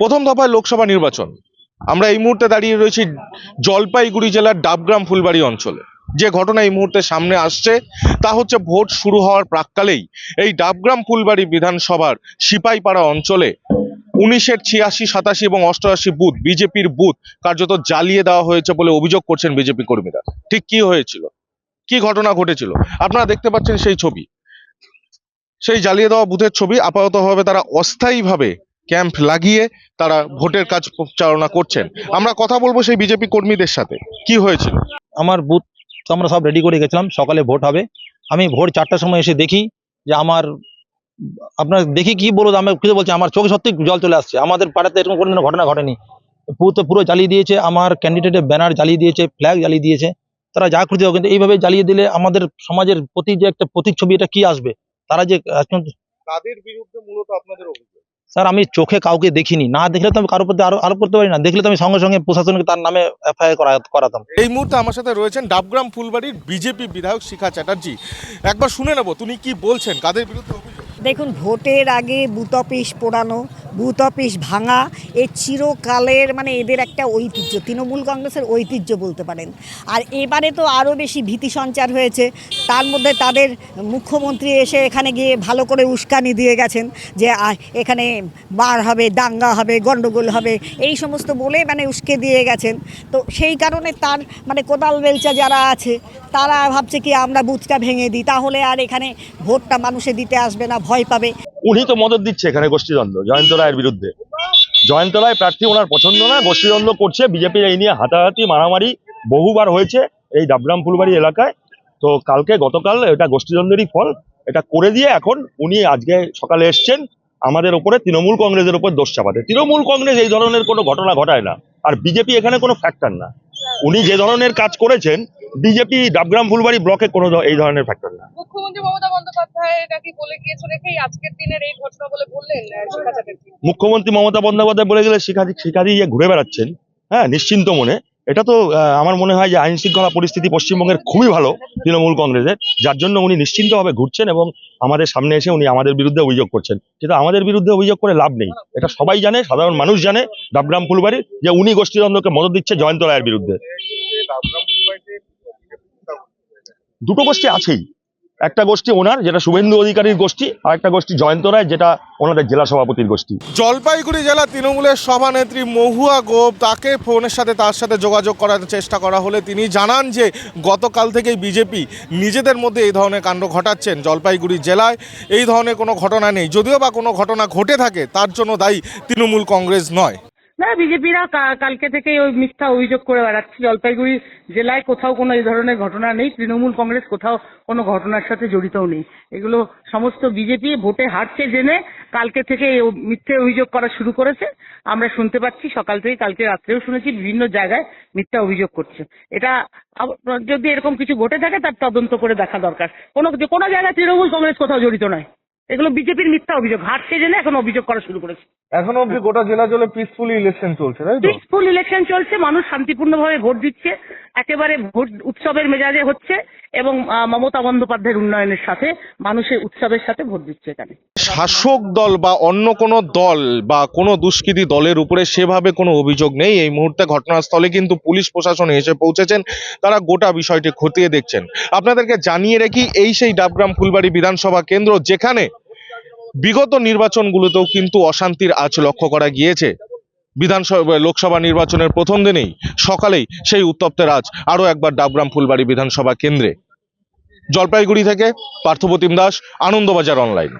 প্রথম দফায় লোকসভা নির্বাচন। আমরা এই মুহূর্তে দাঁড়িয়ে রয়েছি জলপাইগুড়ি জেলার ডাবগ্রাম ফুলবাড়ি অঞ্চলে। যে ঘটনা এই মুহূর্তে সামনে আসছে, তা হচ্ছে ভোট শুরু হওয়ার প্রাককালেই এই ডাবগ্রাম ফুলবাড়ি বিধানসভার সিপাইপাড়া অঞ্চলে উনিশের ছিয়াশি, সাতাশি এবং অষ্টআশি বুথ, বিজেপির বুথ কার্যত জ্বালিয়ে দেওয়া হয়েছে বলে অভিযোগ করছেন বিজেপি কর্মীরা। ঠিক কি হয়েছিল? কি ঘটনা ঘটেছিল? আপনারা দেখতে পাচ্ছেন সেই ছবি। সেই জ্বালিয়ে দেওয়া বুথের ছবি, আপাততভাবে তারা অস্থায়ীভাবে ক্যাম্প লাগিয়ে তারা ভোটের কাজ চালনা করছেন। আমরা কথা বলব সেই বিজেপি কর্মীদের সাথে। কি হয়েছিল? আমার বুথ তো আমরা সব রেডি করে গেছিলাম সকালে ভোট হবে। আমি ভোর চারটার সময় এসে দেখি যে আমার আপনার দেখি কি বলব আমি কিছু বলছি আমার চোখে সত্যি জল চলে আসছে। আমাদের পাড়াতে এরকম কোনো ঘটনা ঘটেনি। তো পুরো জ্বালিয়ে দিয়েছে আমার ক্যান্ডিডেটের ব্যানার জ্বালিয়ে দিয়েছে ফ্ল্যাগ জ্বালিয়ে দিয়েছে। তারা যা খুঁজে কিন্তু এইভাবে জ্বালিয়ে দিলে আমাদের সমাজের প্রতি যে একটা প্রতিচ্ছবি এটা কি আসবে? তারা যে তাদের বিরুদ্ধে মূলত আপনাদের অভিযোগ। স্যার আমি চোখে কাউকে দেখিনি। না দেখলে তো আমি কারোর প্রতি আরও আরোপ করতে পারি না। দেখলে তো আমি সঙ্গে সঙ্গে প্রশাসনকে তার নামে এফআইআর করাতাম। এই মুহূর্তে আমার সাথে রয়েছেন ডাবগ্রাম ফুলবাড়ির বিজেপি বিধায়ক শিখা চ্যাটার্জি। একবার শুনে নেব তুমি কি বলছেন? কাদের বিরুদ্ধে দেখুন ভোটের আগে বুথ অফিস পোড়ানো বুথ অফিস ভাঙা এ চিরকালের মানে এদের একটা ঐতিহ্য, তৃণমূল কংগ্রেসের ঐতিহ্য বলতে পারেন। আর এবারে তো আরও বেশি ভীতি সঞ্চার হয়েছে। তার মধ্যে তাদের মুখ্যমন্ত্রী এসে এখানে গিয়ে ভালো করে উস্কানি দিয়ে গেছেন যে এখানে বার হবে, দাঙ্গা হবে, গণ্ডগোল হবে। এই সমস্ত বলে মানে উস্কে দিয়ে গেছেন। তো সেই কারণে তার মানে কোদাল বেলচা যারা আছে, তারা ভাবছে কি, আমরা বুথটা ভেঙে দিই, তাহলে আর এখানে ভোটটা মানুষে দিতে আসবে না, ভয় পাবে। উনি তো মদত দিচ্ছে এখানে গোষ্ঠীদ্বন্দ্ব, জয়ন্ত রায়ের বিরুদ্ধে। জয়ন্ত রায় প্রার্থী ওনার পছন্দ না গোষ্ঠীদ্বন্দ্ব করছে বিজেপির এই নিয়ে হাতাহাতি, মারামারি বহুবার হয়েছে এই ডাবগ্রাম ফুলবাড়ি এলাকায়। তো কালকে গতকাল এটা গোষ্ঠীদ্বন্দ্বেরই ফল, এটা করে দিয়ে এখন উনি আজকে সকালে এসছেন, আমাদের ওপরে তৃণমূল কংগ্রেসের উপর দোষ চাপাতে। তৃণমূল কংগ্রেস এই ধরনের কোনো ঘটনা ঘটায় না, আর বিজেপি এখানে কোনো ফ্যাক্টর না। উনি যে ধরনের কাজ করেছেন, বিজেপি ডাবগ্রাম ফুলবাড়ি ব্লকে কোনো এই ধরনের ফ্যাক্টর না। মুখ্যমন্ত্রী মমতা বন্দ্যোপাধ্যায় বলে গেলে শিখাদি ইয়ে ঘুরে বেড়াচ্ছেন হ্যাঁ নিশ্চিন্ত মনে। এটা তো আমার মনে হয় যে আইন শৃঙ্খলা পরিস্থিতি পশ্চিমবঙ্গের খুবই ভালো তৃণমূল কংগ্রেসের। যার জন্য উনি নিশ্চিন্তভাবে ঘুরছেন এবং আমাদের সামনে এসে উনি আমাদের বিরুদ্ধে অভিযোগ করছেন। কিন্তু আমাদের বিরুদ্ধে অভিযোগ করে লাভ নেই। এটা সবাই জানে, সাধারণ মানুষ জানে, ডাবগ্রাম ফুলবাড়ি, যে উনি গোষ্ঠীদ্বন্দ্বকে মদত দিচ্ছে জয়ন্ত রায়ের বিরুদ্ধে। দুটো গোষ্ঠী আছেই। একটা গোষ্ঠী ওনার, যেটা শুভেন্দু অধিকারীর গোষ্ঠী, আর একটা গোষ্ঠী জয়ন্ত রায়, যেটা ওনাদের জেলা সভাপতির গোষ্ঠী। জলপাইগুড়ি জেলা তৃণমূলের সভানেত্রী মহুয়া গোপ তাকে ফোনের সাথে, তার সাথে যোগাযোগ করার চেষ্টা করা হলে তিনি জানান যে, গতকাল থেকেই বিজেপি নিজেদের মধ্যে এই ধরনের কাণ্ড ঘটাচ্ছেন জলপাইগুড়ি জেলায়। এই ধরনের কোনো ঘটনা নেই। যদিও বা কোনো ঘটনা ঘটে থাকে, তার জন্য দায়ী তৃণমূল কংগ্রেস নয়। না বিজেপিরা কালকে থেকেই ওই মিথ্যা অভিযোগ করে বেড়াচ্ছে। জলপাইগুড়ি জেলায় কোথাও কোনো এই ধরনের ঘটনা নেই। তৃণমূল কংগ্রেস কোথাও কোনো ঘটনার সাথে জড়িতও নেই। এগুলো সমস্ত বিজেপি ভোটে হারছে জেনে কালকে থেকে মিথ্যে অভিযোগ করা শুরু করেছে। আমরা শুনতে পাচ্ছি, সকাল থেকে কালকে রাত্রেও শুনেছি, বিভিন্ন জায়গায় মিথ্যা অভিযোগ করছে। এটা যদি এরকম কিছু ঘটে থাকে, তার তদন্ত করে দেখা দরকার। কোনো কোনো জায়গায় তৃণমূল কংগ্রেস কোথাও জড়িত নয়। এগুলো বিজেপির মিথ্যা অভিযোগ। হারছে জেনে এখন অভিযোগ করা শুরু করেছে। এখনও অব্দি গোটা জেলা জুড়ে পিসফুলি ইলেকশন চলছে তাই তো? পিসফুল ইলেকশন চলছে মানুষ শান্তিপূর্ণভাবে ভোট দিচ্ছে একেবারে ভোট উৎসবের মেজাজে হচ্ছে এবং আহ, মমতা বন্দ্যোপাধ্যায়ের উন্নয়নের সাথে মানুষের উৎসবের সাথে ভোট দিচ্ছে এখানে। শাসক দল বা অন্য কোনো দল বা কোনো দুষ্কৃতী দলের উপরে সেভাবে কোনো অভিযোগ নেই। এই মুহূর্তে ঘটনাস্থলে কিন্তু পুলিশ প্রশাসন এসে পৌঁছেছেন। তারা গোটা বিষয়টি খতিয়ে দেখছেন। আপনাদেরকে জানিয়ে রাখি এই সেই ডাবগ্রাম ফুলবাড়ি বিধানসভা কেন্দ্র যেখানে বিগত নির্বাচনগুলোতেও কিন্তু অশান্তির আজ লক্ষ্য করা গিয়েছে। বিধানসভা, লোকসভা নির্বাচনের প্রথম দিনেই সকালেই সেই উত্তপ্তের আজ আরও একবার ডাবগ্রাম ফুলবাড়ি বিধানসভা কেন্দ্রে। জলপাইগুড়ি থেকে পার্থপ্রতিম দাস, আনন্দবাজার অনলাইন।